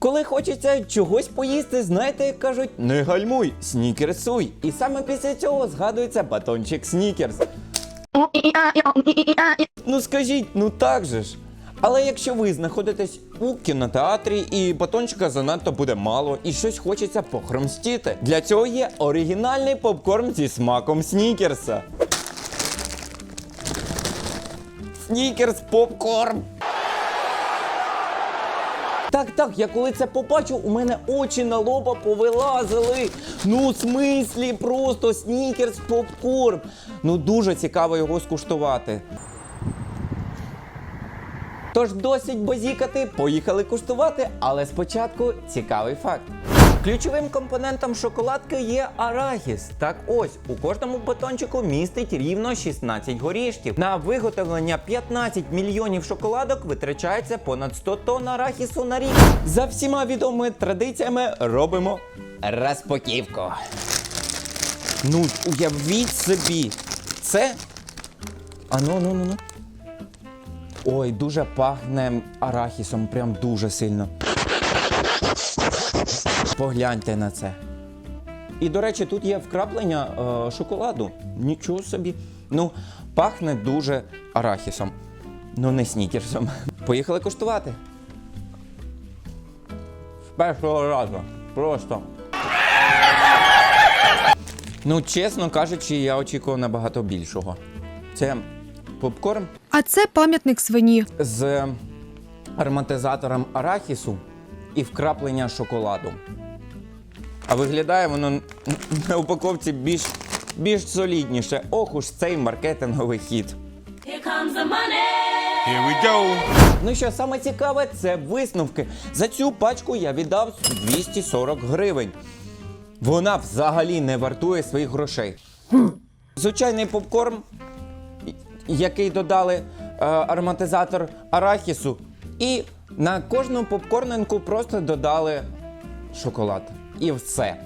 коли хочеться чогось поїсти, знаєте, як кажуть, не гальмуй, снікерсуй. І саме після цього згадується батончик снікерс. Ну скажіть, ну так же ж. Але якщо ви знаходитесь у кінотеатрі і батончика занадто буде мало, і щось хочеться похромстіти, для цього є оригінальний попкорн зі смаком снікерса. Снікерс попкорн. Так, так, я коли це побачив, у мене очі на лоба повилазили. Ну, в смислі, просто снікерс попкорн. Ну, дуже цікаво його скуштувати. Тож досить базікати, поїхали куштувати, але спочатку цікавий факт. Ключовим компонентом шоколадки є арахіс. Так ось у кожному батончику містить рівно 16 горішків. На виготовлення 15 мільйонів шоколадок витрачається понад 100 тонн арахісу на рік. За всіма відомими традиціями робимо розпаківку. Ну, уявіть собі, це. А ну, ну, ну, ну. Ой, дуже пахне арахісом, прям дуже сильно. Погляньте на це. І, до речі, тут є вкраплення е, шоколаду. Нічого собі. Ну, пахне дуже арахісом. Ну, не снікерсом. Поїхали куштувати. З першого разу. Просто. Ну, чесно кажучи, я очікував набагато більшого. Це попкорн А це пам'ятник свині. з ароматизатором арахісу і вкраплення шоколаду. А виглядає воно на упаковці більш, більш солідніше. Ох уж цей маркетинговий хід. Here comes the money. Here we go. Ну що саме цікаве, це висновки. За цю пачку я віддав 240 гривень. Вона взагалі не вартує своїх грошей. Звичайний попкорн, який додали е, ароматизатор арахісу, і на кожну попкорнинку просто додали шоколад. І все.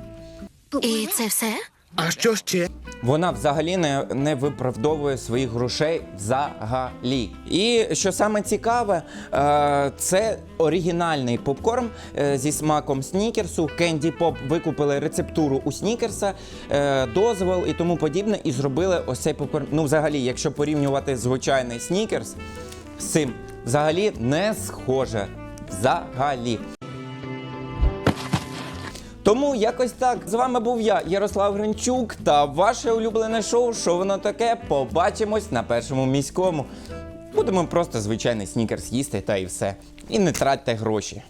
І це все? А що ще? Вона взагалі не, не виправдовує своїх грошей взагалі. І що саме цікаве, е, це оригінальний попкорн е, зі смаком снікерсу. Кенді Поп викупили рецептуру у снікерса, е, дозвол і тому подібне, і зробили ось цей попкорн. Ну, взагалі, якщо порівнювати звичайний снікерс цим, взагалі не схоже. Взагалі. Тому якось так. З вами був я, Ярослав Гринчук, та ваше улюблене шоу Що воно таке? Побачимось на першому міському. Будемо просто звичайний снікерс їсти та і все. І не тратьте гроші.